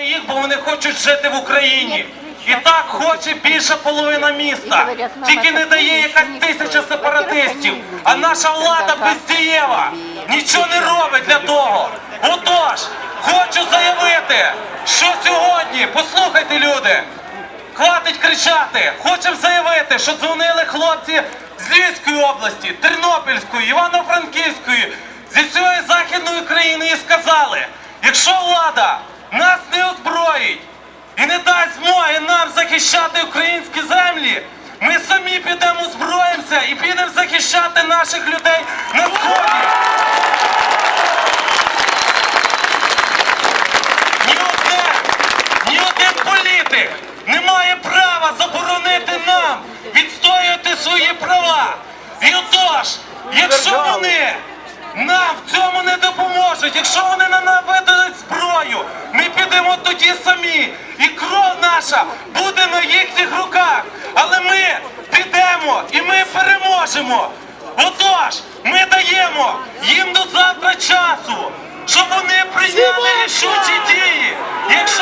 Їх, бо вони хочуть жити в Україні. І так хоче більша половина міста. Тільки не дає якась тисяча сепаратистів. А наша влада бездієва. Нічого не робить для того. Отож, хочу заявити, що сьогодні, послухайте, люди, хватить кричати. Хочемо заявити, що дзвонили хлопці з Львівської області, Тернопільської, Івано-Франківської, зі всієї західної країни і сказали, якщо влада нас не озброїть і не дасть змоги нам захищати українські землі, ми самі підемо озброїмося і підемо захищати наших людей на сході. Ні одне, ні один політик не має права заборонити нам відстоювати свої права. І отож, якщо вони нам в цьому не допоможуть, якщо вони на нас видадуть зброю, ми підемо тоді самі. І кров наша буде їхніх руках. Але ми підемо і ми переможемо. Отож, ми даємо їм до завтра часу, щоб вони прийняли рішучі дії. Якщо